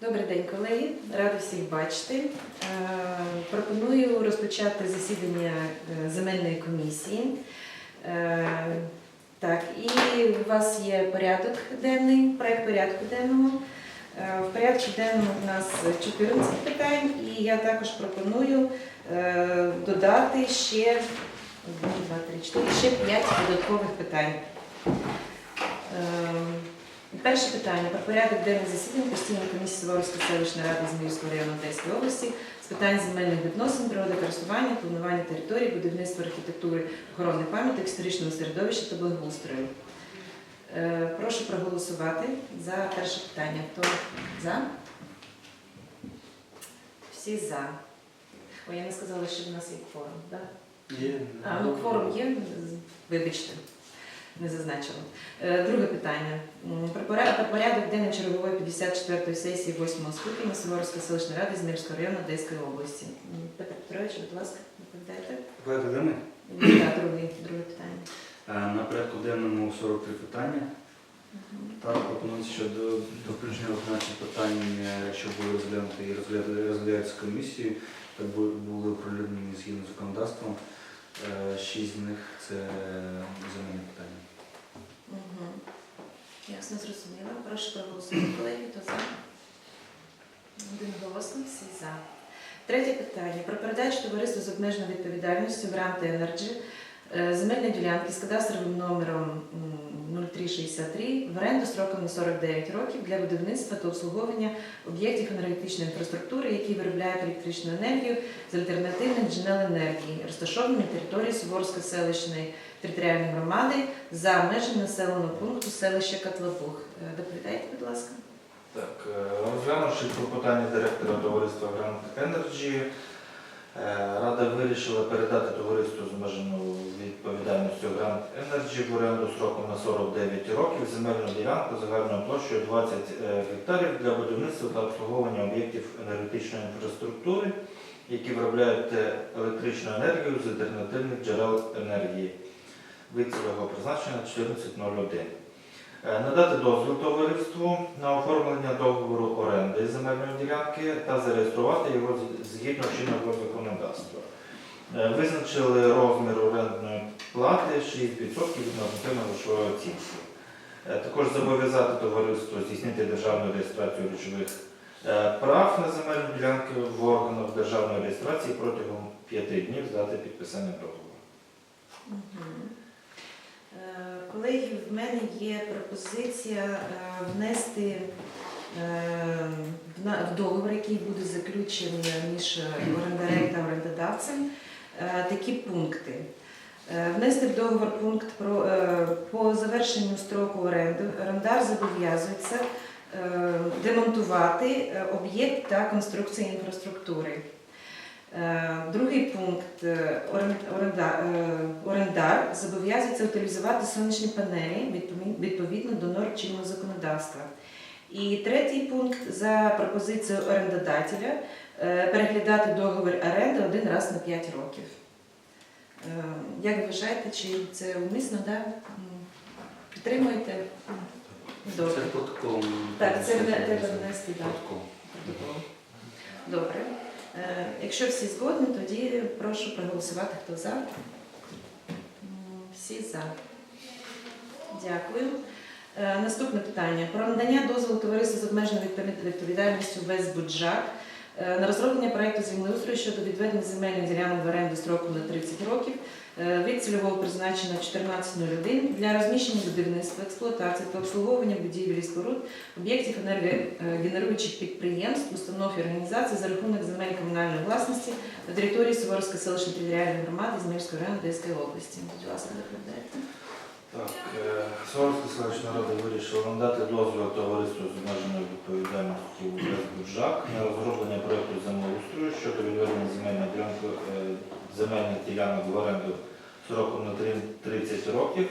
Добрий день, колеги. Рада всіх бачити. Е, Пропоную розпочати засідання е, земельної комісії. Е, Так, і у вас є порядок денний, проект порядку денного. В порядку денному у нас 14 питань, і я також пропоную додати ще 1, 2, 3, 4, ще 5 додаткових питань. Перше питання про порядок денний засідань постійної комісії Суворовської селищної ради Зміївського району Одеської області з питань земельних відносин, природокористування, планування території, будівництва архітектури, охорони пам'яток, історичного середовища та благоустрою. Е, Прошу проголосувати за перше питання. Хто за? Всі за. Ой, я не сказала, що в нас є кворум, так? Є. А, ну кворум є, вибачте, не зазначила. Е, Друге питання. Про порядок, денний чергової 54-ї сесії 8-го скликання Суворовської селищної ради Змірського району Одеської області. Петро Петрович, будь ласка, доповідайте. Порядок денний. Так, друге, друге питання. Е, На порядку денному 43 питання. Так, пропонується, що до, до включення виконавчих питань, що були розглянуті і розглядаються комісією, так були оприлюднені згідно з законодавством. Е, Шість з них це земельні питання. Угу. Ясно, зрозуміла. Прошу проголосувати, колеги, хто за? Один голосно, всі за. Третє питання. Про передачу товариству з обмеженою відповідальністю Гранти Енерджі е, земельної ділянки з кадастровим номером 0363 в оренду строком на 49 років для будівництва та обслуговування об'єктів енергетичної інфраструктури, які виробляють електричну енергію з альтернативних джерел енергії, розташовані на території Суворської селищної територіальної громади за межами населеного пункту селища Котлобуг. Е, Доповідайте, будь ласка. Так, е, розглянувши клопотання директора товариства Grand Energy, Рада вирішила передати товариству з обмеженою відповідальністю Grand Energy в оренду строком на 49 років земельну ділянку загальною площею 20 е, гектарів для будівництва та обслуговування об'єктів енергетичної інфраструктури, які виробляють е, електричну енергію з альтернативних джерел енергії. Вид цільового призначення 1401. Е, Надати дозвіл товариству на оформлення договору оренди земельної ділянки та зареєструвати його згідно чинного законодавства. Е, Визначили розмір орендної плати 6% від нормативно-грошової оцінки. Е, Також зобов'язати товариство здійснити державну реєстрацію речових прав на земельну ділянку в органах державної реєстрації протягом 5 днів з дати підписання договору. Е, Колеги, в мене є пропозиція е, внести е, в договор, який буде заключений між орендарем та орендодавцем, такі пункти. Внести в договор пункт про по завершенню строку оренди орендар зобов'язується демонтувати об'єкт та конструкції інфраструктури. Е, Другий пункт е, е, орендар зобов'язується утилізувати сонячні панелі відповідно до норм чинного законодавства. І третій пункт за пропозицією орендодателя переглядати договір оренди один раз на 5 років. Як ви вважаєте, чи це умисно? Да? Підтримуєте? Добре. Це протоколом. Так, це треба внести Протокол. протокол. Добре. Е, Якщо всі згодні, тоді прошу проголосувати, хто за. Всі за. Дякую. Е, Наступне питання. Про надання дозволу товариству з обмеженою відповідальністю без «Буджак» е, на розроблення проекту землеустрою щодо відведення земельних ділянок в оренду строком на 30 років від цільового призначення 1401 для розміщення будівництва, експлуатації та обслуговування будівель і споруд об'єктів енергогенеруючих підприємств, установ і організацій за рахунок земель комунальної власності на території Суворовської селищної територіальної громади Змірського району Одеської області. Будь ласка, доповідайте. Так, е, Суворовська селищна рада вирішила надати дозвіл товариству з обмеженою відповідальністю «Безбуджак» на розроблення проєкту землеустрою щодо відведення земельної ділянки, е, земельних ділянок в оренду сроком на 30 років,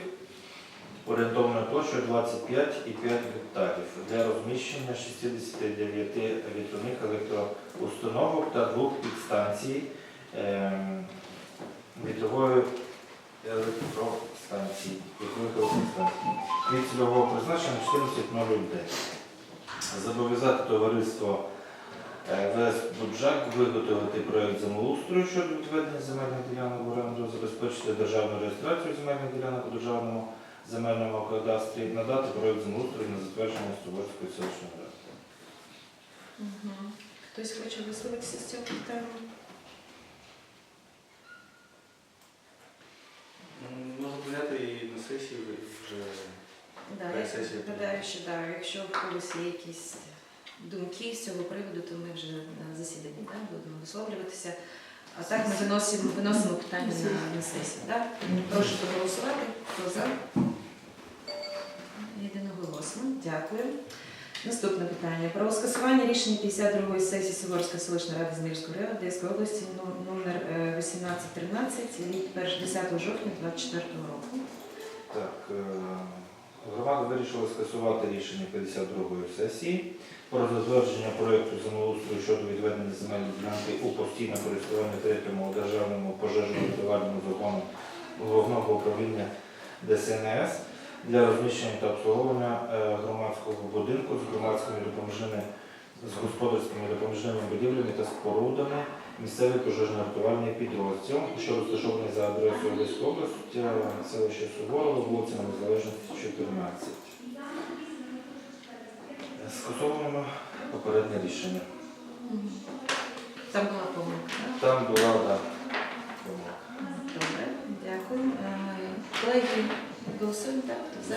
орієнтовною площею 25,5 гектарів для розміщення 69 вітряних електроустановок та двох підстанцій ем, вітрової вітрових електростанцій від цільового призначення 14.09. Зобов'язати товариство ВС Буджак виготовити проєкт землеустрою щодо відведення земельних ділянок в оренду, забезпечити державну реєстрацію земельних ділянок у державному земельному кадастрі, надати проєкт землеустрою на затвердження Столицької селищної ради. Мгм. Хтось хоче висловитися з цього питання? Можна прийняти і на сесії вже. Да, я гадаю, що да, якщо в когось є якісь думки з цього приводу, то ми вже на засіданні да, будемо висловлюватися. А так ми виносимо, виносимо питання на, на сесію. Да? Прошу проголосувати. Хто за? Єдиноголосно. Дякую. Наступне питання. Про скасування рішення 52-ї сесії Суворської селищної ради Змірської району Одеської області ну- номер е, 1813 від 1 10 жовтня 2024 року. Так, е, громада вирішила скасувати рішення 52-ї сесії про затвердження проєкту землеустрою щодо відведення земельної ділянки у постійне користування третьому державному пожежно-рятувальному закону головного управління ДСНС для розміщення та обслуговування е, громадського будинку з громадськими допоміжними з господарськими допоміжними будівлями та спорудами місцевий пожежно-рятувальний підрозділ, що розташований за адресою Одеської області, селище Суворово, вулиця Незалежності 14. Скасовуємо попереднє рішення. Там була помилка. так? Там була да, помилка. Добре, дякую. Е, Колеги, голосуємо так? За?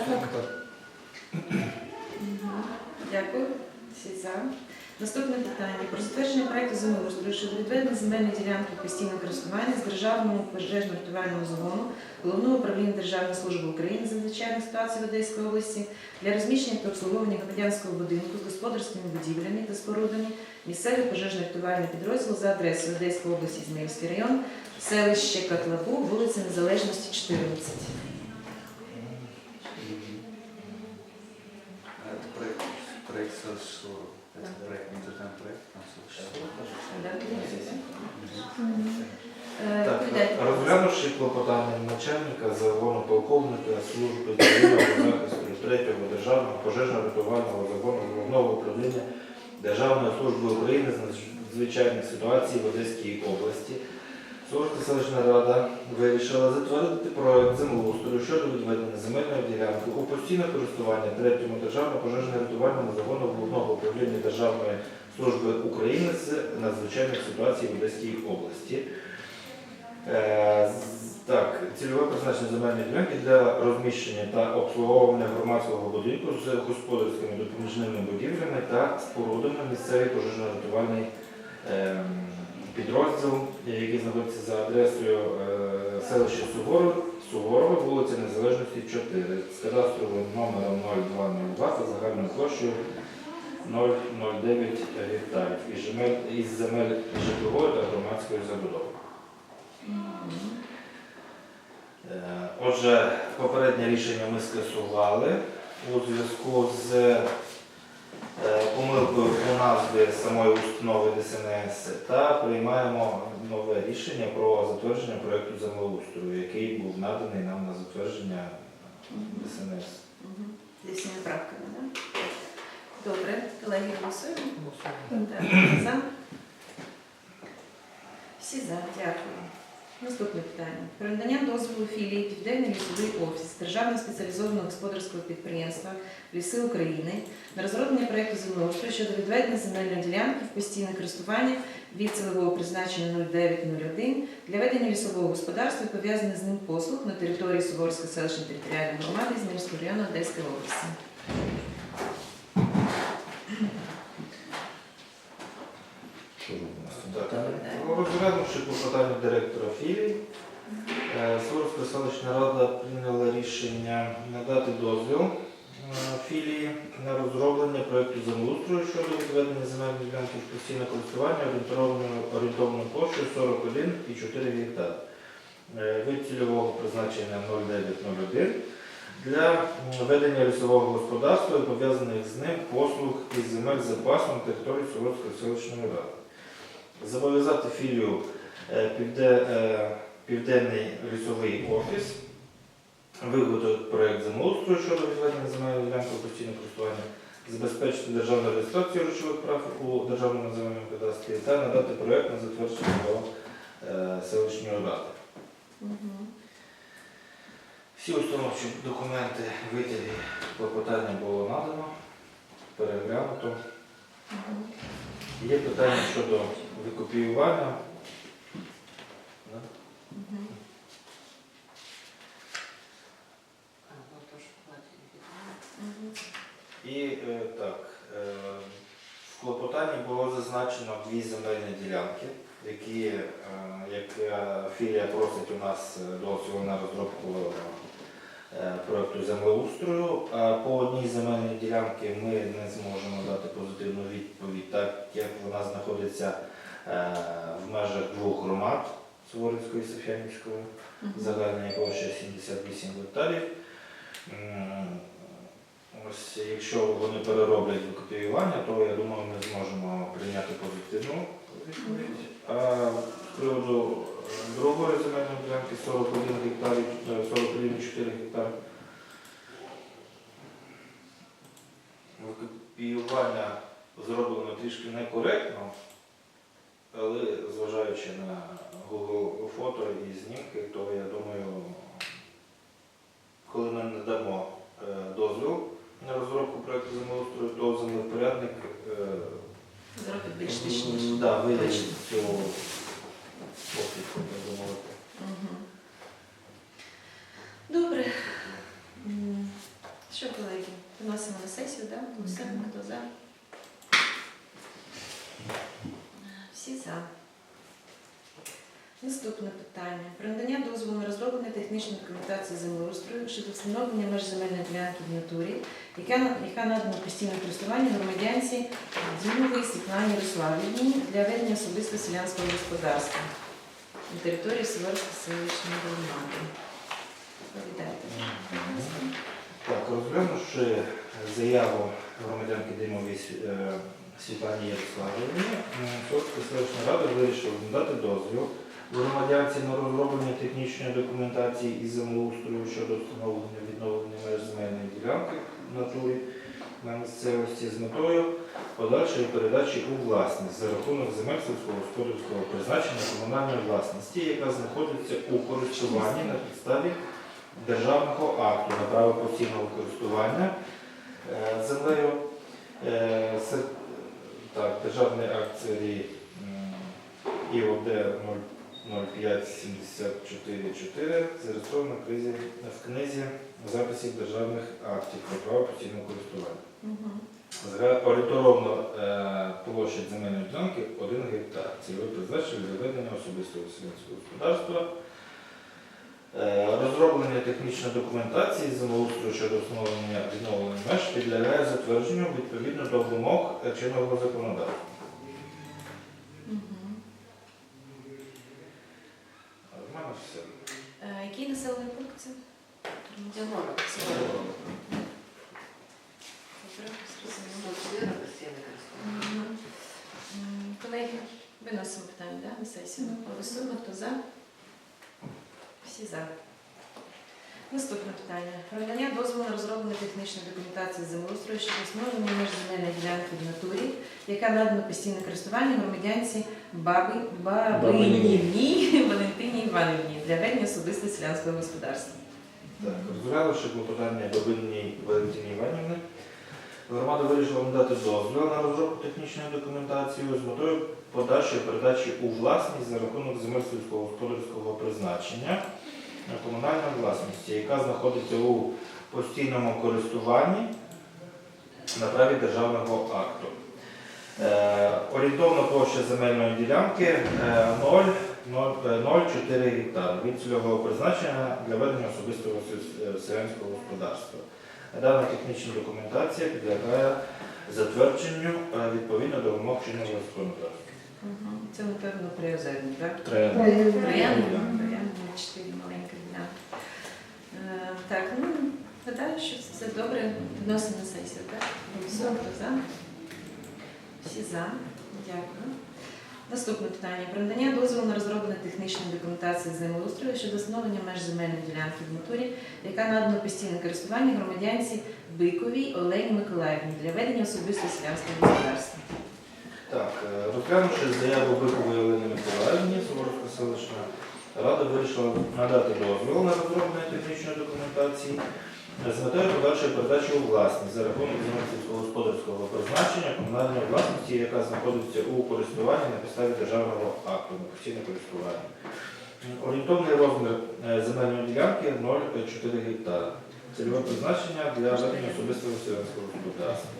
Мгм. Дякую. Всі за. Наступне питання. Про затвердження проекту землеустрою щодо відведення земельної ділянки в постійне користування з державного пожежно-рятувального загону Головного управління Державної служби України з надзвичайних ситуацій в Одеській області для розміщення та обслуговування громадянського будинку з господарськими будівлями та спорудами місцевий пожежно-рятувальний підрозділ за адресою Одеської області, Зміївський район, селище Котлабу, вулиця Незалежності, 14. А Это проект, проект селища. Это Да. проект, интернет проект, там селища. Да, Мгм. Е, Так, розглянувши клопотання начальника загону полковника служби цивільного захисту 3-го державного пожежно-рятувального загону головного управління Державної служби України з надзвичайних ситуацій в Одеській області, Суворська селищна рада вирішила затвердити проект землеустрою щодо відведення земельної ділянки у постійне користування 3-му державному пожежно-рятувальному загону головного управління Державної служби України з надзвичайних ситуацій в Одеській області. Е, Так, цільове призначення земельної ділянки для розміщення та обслуговування громадського будинку з господарськими допоміжними будівлями та спорудами місцевий пожежно-рятувальний ем, підрозділ, який знаходиться за адресою е, селища Суворов, Суворова, вулиця Незалежності 4, з кадастровим номером 0202 та загальною площею 009 гектарів із земель, із земель житлової та громадської забудови. Е, Отже, попереднє рішення ми скасували у зв'язку з е, помилкою у назві самої установи ДСНС та приймаємо нове рішення про затвердження проєкту землеустрою, який був наданий нам на затвердження ДСНС. Мгм. Зі правками, так? Добре, колеги, голосуємо? Так, за? Всі за, дякую. Наступне питання. Про надання дозволу філії Південний лісовий офіс Державного спеціалізованого господарського підприємства Ліси України на розроблення проєкту землеустрою щодо відведення земельної ділянки в постійне користування від цільового призначення 0901 для ведення лісового господарства і пов'язаних з ним послуг на території Суворської селищної територіальної громади Змірського району Одеської області. Так, Клопотання директора філії, е, Суворська селищна рада прийняла рішення надати дозвіл е, філії на розроблення проєкту землеустрою щодо відведення земельної ділянки в постійне користування орієнтовною площею 41,4 гектар Е, від цільового призначення 0901 для ведення лісового господарства і пов'язаних з ним послуг із земель запасу на території Суворської селищної ради. Зобов'язати філію е, «Півде- е, Південний лісовий офіс виготовити проєкт землеустрою щодо відведення земельної ділянки у постійне користування забезпечити державну реєстрацію речових прав у державному земельному кадастрі та надати проєкт на затвердження до е, селищної ради. Всі установчі документи, витяги, клопотання було надано, переглянуто. Є питання щодо викопіювання. І е, так, е, в клопотанні було зазначено дві земельні ділянки, які, е, як філія просить у нас дозвіл на розробку проекту землеустрою. По одній земельній ділянці ми не зможемо дати позитивну відповідь, так як вона знаходиться в межах двох громад Суворівської і Софіанівської. Мгм. Загальна площа 78 гектарів. Ось якщо вони перероблять викопіювання, то я думаю, ми зможемо прийняти позитивну відповідь. А з приводу е, другої земельної ділянки 41 гектарів, е, 41,4 гектар. Викопіювання зроблено трішки некоректно, але зважаючи на Google фото і знімки, то я думаю, коли ми надамо е, дозвіл на розробку проєкту землеустрою, то землепорядник е, Зробить більш точніше. да, цю покидку, так би мовити. Мгм. Добре. М, Що, колеги, виносимо на сесію, да? Голосуємо, хто за? Всі за. Наступне питання. Про надання дозволу на розроблення технічної документації землеустрою щодо встановлення меж земельної ділянки в натурі, яка, яка надана постійне користування громадянці Дімовій Світлані Руславівні для ведення особисто селянського господарства на території Северської селищної громади. Ласка. Так, розглянувши заяву громадянки Димовій е, Світлані Ярославівні, Сотська селищна рада вирішила надати дозвіл громадянці на розроблення технічної документації із землеустрою щодо встановлення відновлення меж земельної ділянки натурі на місцевості з метою подальшої передачі у власність за рахунок земель сільськогосподарського призначення комунальної власності, яка знаходиться у користуванні на підставі державного акту на право постійного користування е, землею. Так, серії м, ІОД 05744 зареєстровано в книзі, в книзі записів державних актів про право постійного користування. Зга- Орієнтовно е, площа земельної ділянки 1 гектар. Цільове призначення для ведення особистого селянського господарства. Е, Розроблення технічної документації землеустрою щодо встановлення відновлення меж підлягає затвердженню відповідно до вимог чинного законодавства. Мгм. В мене все. Е, Який населений пункт це? Тимура. Добре, зрозуміло. Мгм. М, Колеги, виносимо питання да, на сесію. Голосуємо, хто за? Всі за. Наступне питання. Про надання дозволу на розроблення технічної документації землеустрою щодо встановлення меж земельної ділянки в натурі, яка надана постійне користування громадянці Баби, Бабинівній Валентині Іванівні для ведення особисто селянського господарства. Так, розглянувши клопотання Бабинній Валентині Іванівни, громада вирішила надати дозвіл на розробку технічної документації з метою подальшої передачі у власність за рахунок земель сільськогосподарського призначення на комунальної власності, яка знаходиться у постійному користуванні на праві державного акту. Е, орієнтовна площа земельної ділянки е, 0 0,4 гектар від цільового призначення для ведення особистого селянського господарства. Дана технічна документація підлягає затвердженню е, відповідно до вимог чинного законодавства. Мгм. Це, напевно, приозерні, так? Треба. Приємно, приємно, чотири маленькі дня. Е, Так, ну, гадаю, що це добре. Вносимо на сесію, так? Хто за? Всі за. Дякую. Наступне питання. Про надання дозволу на розроблення технічної документації землеустрою щодо встановлення меж земельної ділянки в натурі, яка надана постійне користування громадянці Биковій Олені Миколаївні для ведення особистого селянського господарства. Так, е, розглянувши заяву Бикової Олени Миколаївні, Суворовська селищна рада вирішила надати дозвіл на розроблення технічної документації з метою подальшої передачі у власність за рахунок сільськогосподарського призначення комунальної власності, яка знаходиться у користуванні на підставі державного акту на постійне користування. Орієнтовний розмір е, земельної ділянки 0,4 гектара. Цільове призначення для ведення особистого селянського господарства.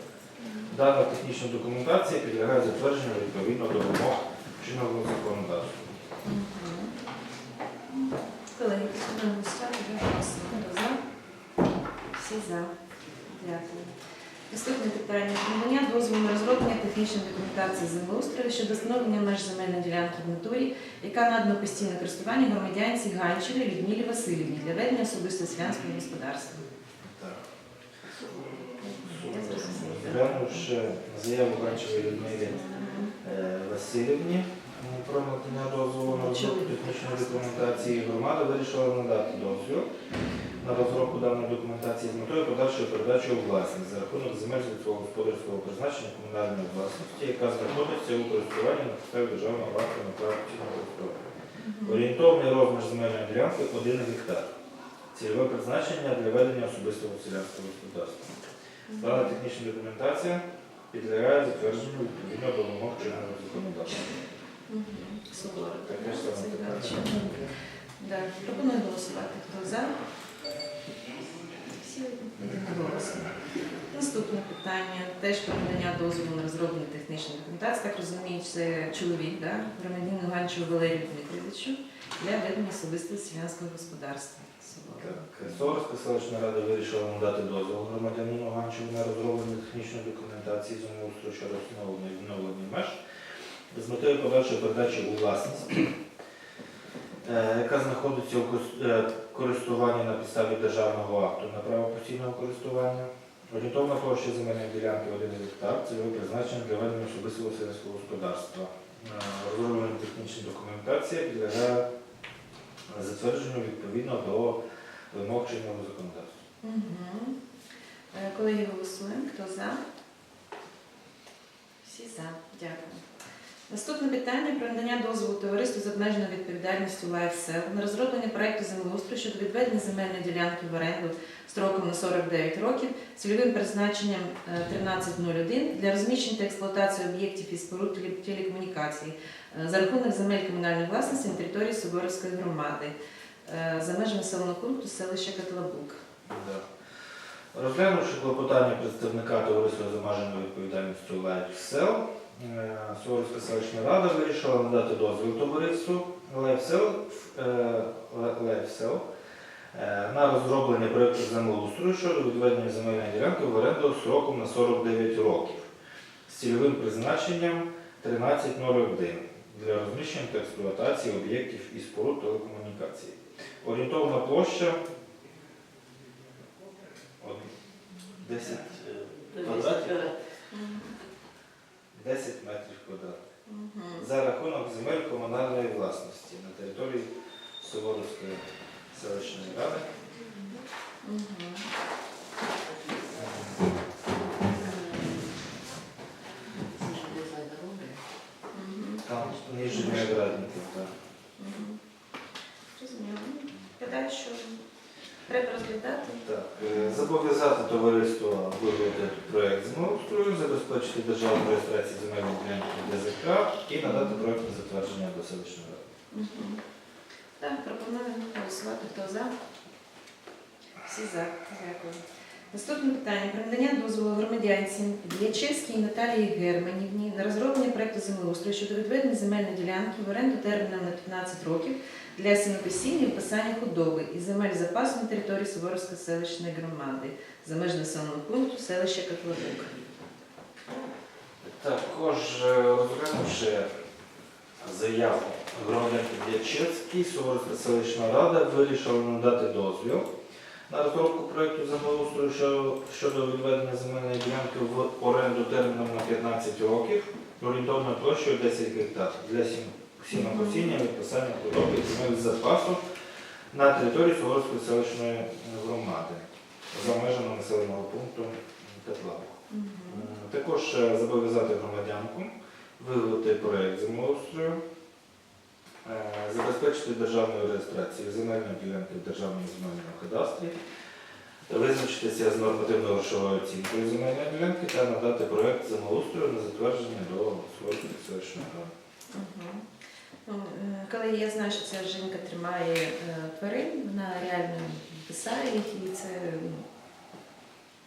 Дана технічна документація підлягає затвердженню відповідно до вимог чинного законодавства. Колеги, пропоную голосувати за голосування. Хто за? Всі за. Дякую. Наступне питання. Надання дозволу на розроблення технічної документації землеустрою щодо встановлення меж земельної ділянки в натурі, яка надана в постійне користування громадянці Ганчеві Людмилі Васильівні для ведення особистого селянського господарства. Я заяву Ганчевої Людмилі е, Васильівні про надання дозволу на розробку технічної документації, громада вирішила надати дозвіл на розробку даної документації з метою подальшої передачі у власність за рахунок земель сільськогосподарського призначення комунальної власності, яка знаходиться у користуванні на підставі державного акту на право користування. Орієнтовний розмір земельної ділянки 1 гектар. Цільове призначення для ведення особистого селянського господарства. Дана технічна документація підлягає затвердженню відповідно до вимог чинного законодавства. Пропоную голосувати. Хто за? Всі. Наступне питання. Теж про надання дозволу на розроблення технічної документації. Так розумію, це чоловік, да? громадянину Ганчу Валерію Дмитровичу для ведення особистого селянського господарства. Так, Сорська селищна рада вирішила надати дозвіл громадянину Ганчеву на розроблення технічної документації землеустрою щодо встановлення відновлення меж з метою подальшої передачі у власність, яка знаходиться у е, користуванні на підставі державного акту на право постійного користування. Орієнтовна площа земельної ділянки 1 гектар, цільове призначення для ведення особистого селянського господарства. Е, Розроблена технічна документація підлягає затвердженню відповідно до вимог чинного законодавства. Угу. Колеги, голосуємо. Хто за? Всі за. Дякую. Наступне питання про надання дозволу товариству з обмеженою відповідальністю LifeSell на розроблення проекту землеустрою щодо відведення земельної ділянки в оренду строком на 49 років цільовим призначенням е, 1301 для розміщення та експлуатації об'єктів і споруд теле- телекомунікацій е, за рахунок земель комунальної власності на території Суворовської громади е, за межами населеного пункту селища Котлабук. Розглянувши клопотання представника товариства з обмеженою відповідальністю е, Суворовська селищна рада вирішила надати дозвіл товариству LifeSell, е, LifeSell е, на розроблення проєкту землеустрою щодо відведення земельної ділянки в оренду сроком на 49 років з цільовим призначенням 1301 для розміщення та експлуатації об'єктів і споруд телекомунікацій. Орієнтовна площа 10 е, квадратів, 10 метрів квадратних. За рахунок земель комунальної власності на території Суворовської селищної ради. Там ніжні оградники. так. Мгм. Зрозуміло. Питаю, що треба розглядати. Так, е, зобов'язати товариство виробити проєкт землеустрою, забезпечити державну реєстрацію земельних ділянки ДЗК і надати проєкт на затвердження до селищної ради. Мгм. Так, пропоную голосувати. Хто за? Всі за. Дякую. Наступне питання про надання дозволу громадянці Дячевській Наталії Германівні на розроблення проекту землеустрою щодо відведення земельної ділянки в оренду терміном на 15 років для сінокосіння і вписання худоби і земель запасу на території Суворовської селищної громади за меж населеного пункту селища Котловук. Також е, розглянувши заяву громадянки Дячевській, Суворовська селищна рада вирішила надати дозвіл на розробку проєкту землеустрою щодо відведення земельної ділянки в оренду терміном на 15 років орієнтовною площею 10 гектар для сінокосіння і виписання худоби земель запасу на території Суворовської селищної громади за межами населеного пункту Теплаву. Мгм. Е, Також е, зобов'язати громадянку виявити проєкт землеустрою, е, забезпечити державну реєстрацію земельної ділянки в державному земельному кадастрі, визначитися з нормативно-грошовою оцінкою земельної ділянки та надати проєкт землеустрою на затвердження до Суворовської селищної ради. Е, Колеги, я знаю, що ця жінка тримає е, тварин, вона реально писає їх, і це ну,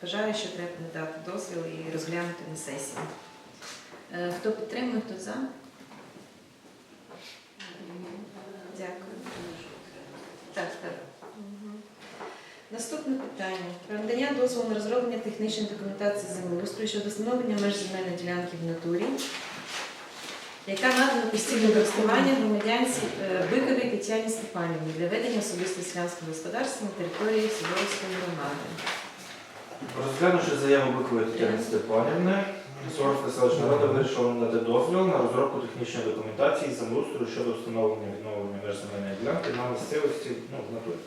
вважаю, що треба надати дозвіл і розглянути на сесії. Е, Хто підтримує, хто за? Дякую. Так, так. Наступне питання. Про надання дозволу на розроблення технічної документації землеустрою щодо встановлення меж земельної ділянки в натурі, яка надана постійне користування громадянці е, Биковій Тетяні Степанівні для ведення особистого селянського господарства на території Сидорської громади. Розглянувши заяву Бикової Тетяни Степанівни, Суворовська селищна рада вирішила надати дозвіл на розробку технічної документації землеустрою щодо встановлення відновлення меж ділянки на місцевості ну, натурі.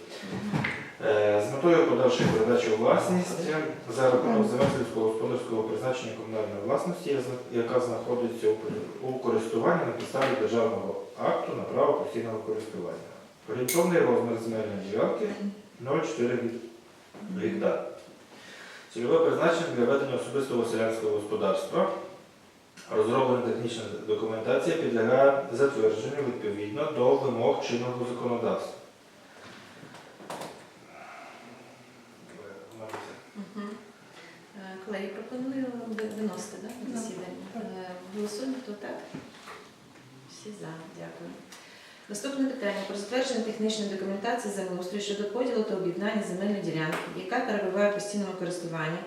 Е, З метою подальшої передачі у власність за рахунок земель сільськогосподарського призначення комунальної власності, яка знаходиться у у користуванні на підставі державного акту на право постійного користування. Орієнтовний розмір земельної ділянки 0,4 гектар. Цільове призначення для ведення особистого селянського господарства. Розроблена технічна документація підлягає затвердженню відповідно до вимог чинного законодавства. Е, Колеги, пропоную ви- виносити засідання. Е, Голосуємо, хто так? Всі за, дякую. Наступне питання. Про затвердження технічної документації землеустрою щодо поділу та об'єднання земельної ділянки, яка перебуває в постійному користуванні.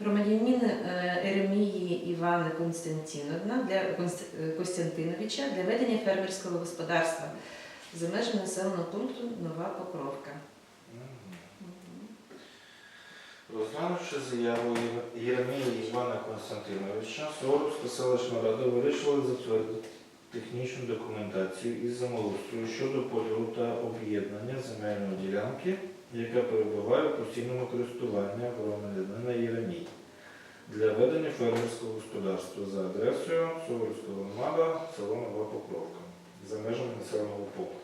Громадянина е, Еремії Івани Константіновна для е, Костянтиновича для ведення фермерського господарства за межами населеного пункту Нова Покровка. Розглянувши заяву Єремія Івана Константиновича, Суворовська селищна рада вирішила затвердити технічну документацію із землеустрою щодо поділу та об'єднання земельної ділянки, яка перебуває в постійному користуванні громадянина Єремій для ведення фермерського господарства за адресою Суворовська громада, село Нова Покровка за межами населеного пункту.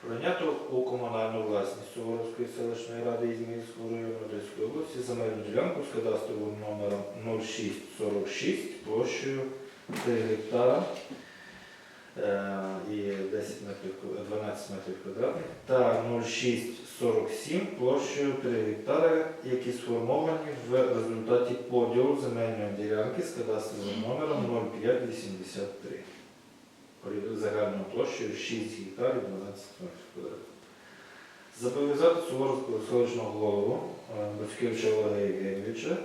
Прийнято у комунальну власність Суворовської селищної ради Ізмаїльського району Одеської області земельну ділянку з кадастровим номером 0646 площею 3 гектара е, і 10 метрів, 12 метрів квадратних та 0647 площею 3 гектари, які сформовані в результаті поділу земельної ділянки з кадастровим номером 0583 ori- загальною площею 6 гектарів 12 метрів квадратних. Зобов'язати Суворовського селищного голову е, Батьківча Олега Євгенійовича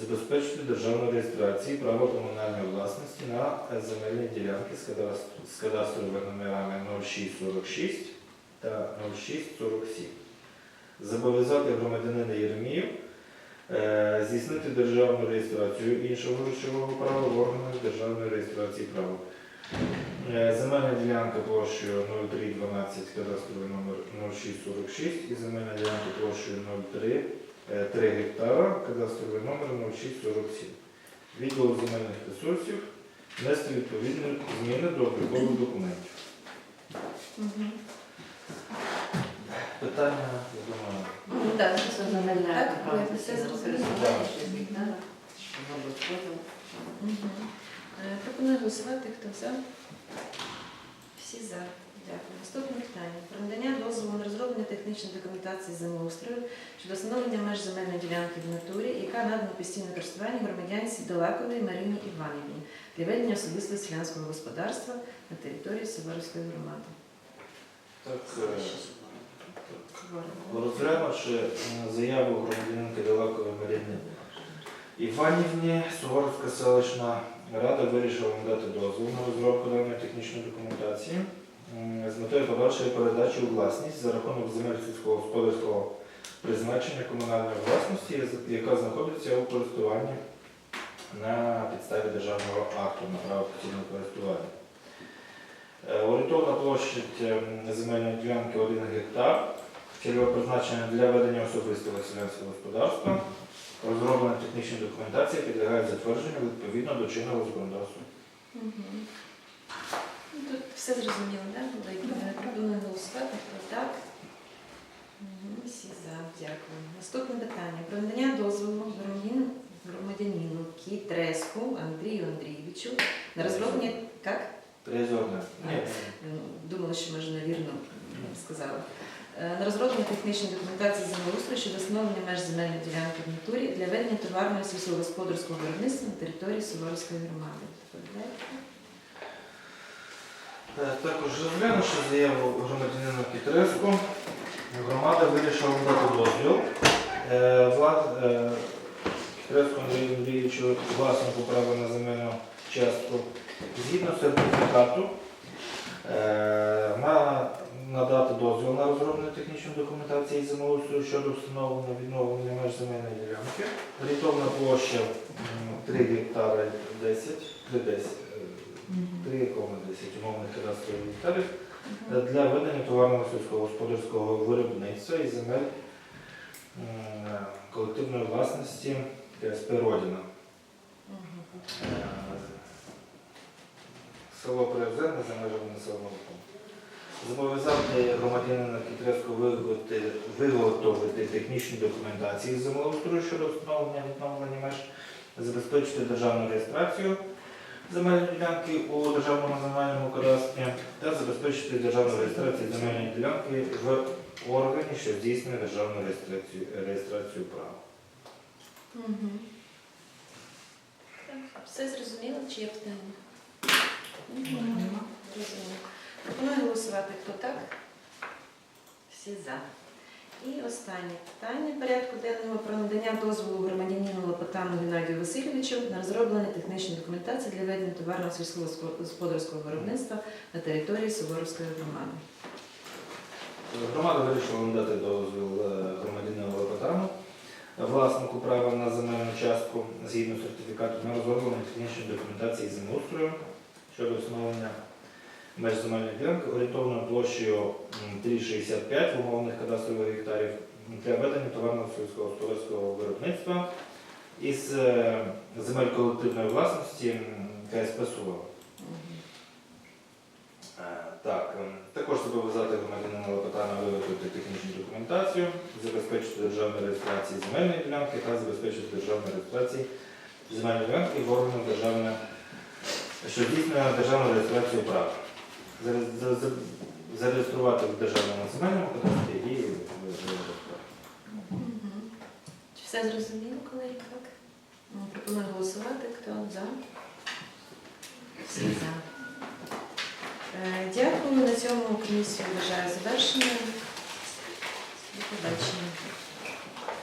забезпечити державну реєстрацію права комунальної власності на земельні ділянки з кадастр- з кадастровими номерами 0646 та 0647. Зобов'язати громадянина Єремію е, здійснити державну реєстрацію іншого речового права в органах державної реєстрації права. Е, Земельна ділянка площею 0312, кадастровий номер 0646 і земельна ділянка площею 03 е, 3 гектара, кадастровий номер 0647. Відділ земельних ресурсів внести відповідні зміни до облікових документів. Мгм. Питання, я думаю, Ну, так, Це земельна Так, ви все зрозуміли. Мгм. Е, Пропоную голосувати, хто за. Всі за. Дякую. Наступне питання. Про надання дозволу на розроблення технічної документації землеустрою щодо встановлення меж земельної ділянки в натурі, яка надана в постійне користування громадянці Далаковій Марині Іванівні для ведення особистого селянського господарства на території Суворовської громади. так, е, Розглянувши заяву громадянинки Далекової Марини Іванівні, Суворовська селищна рада вирішила надати дозвіл на розробку даної технічної документації з метою подальшої передачі у власність за рахунок земель сільськогосподарського призначення комунальної власності, яка знаходиться у користуванні на підставі державного акту на право постійного користування. Е, Орієнтовна площа ем, земельної ділянки 1 гектар, цільове призначення для ведення особистого селянського господарства. Розроблена технічна документація підлягає затвердженню відповідно до чинного законодавства. Ну, Тут все зрозуміло, так? Пропоную голосувати. Хто так? Всі за. Дякую. Наступне питання. Про надання дозволу громадянину, Кітреску Андрію Андрійовичу на розроблення... Як? Трезорне. Ні. Ну, Думала, що може невірно сказала. Е, На розроблення технічної документації землеустрою щодо встановлення меж земельної ділянки в натурі для ведення товарного сільськогосподарського виробництва на території Суворовської громади. Е, Також розглянувши заяву громадянина Кітреску, громада вирішила дати дозвіл. Е, Влад е, Андрію Андрійовичу власнику права на земельну частку згідно сертифікату на надати дозвіл на розроблення технічної документації землеустрою щодо встановлення відновлення меж земельної ділянки. Орієнтовна площа 3 гектари 10, 3,10, е, 3,10 умовних кадастрових гектарів е, для ведення товарного сільськогосподарського виробництва і земель колективної власності КСП Родіна. Е, Село Приозерне за межами населеного пункту. Зобов'язати громадянина Кітрецького виготовити, виготовити технічні документації з землеустрою щодо встановлення відновлення меж, забезпечити державну реєстрацію земельної ділянки у державному земельному кадастрі та забезпечити державну реєстрацію земельної ділянки в органі, що здійснює державну реєстрацію, реєстрацію права. Так, Все зрозуміло, чи є питання? Зрозуміло. Пропоную голосувати. Хто так? Всі за. І останнє питання порядку денного про надання дозволу громадянину Лопотану Геннадію Васильовичу на розроблення технічної документації для ведення товарного сільськогосподарського виробництва на території Суворовської громади. Громада вирішила надати дозвіл е, громадянину Лопотану, власнику права на земельну частку згідно сертифікату на розроблення технічної документації землеустрою щодо встановлення меж земельної ділянки орієнтовною площею 3,65 в умовних кадастрових гектарів для ведення товарного сільськогосподарського виробництва із е, земель колективної власності КСП Суворова. Е, Так, ем, також зобов'язати громадянина Лопотана виготовити технічну документацію, забезпечити державну реєстрацію земельної ділянки та забезпечити державну реєстрацію земельної ділянки в органах державної, що здійснює державну реєстрацію права. Заре- за- за- Зареєструвати в державному земельному кадастрі і. Мгм. Чи все зрозуміло, колеги? Так? Ну, Пропоную голосувати. Хто за? Всі за. Е, Дякую. На цьому комісію вважаю завершеною. До побачення.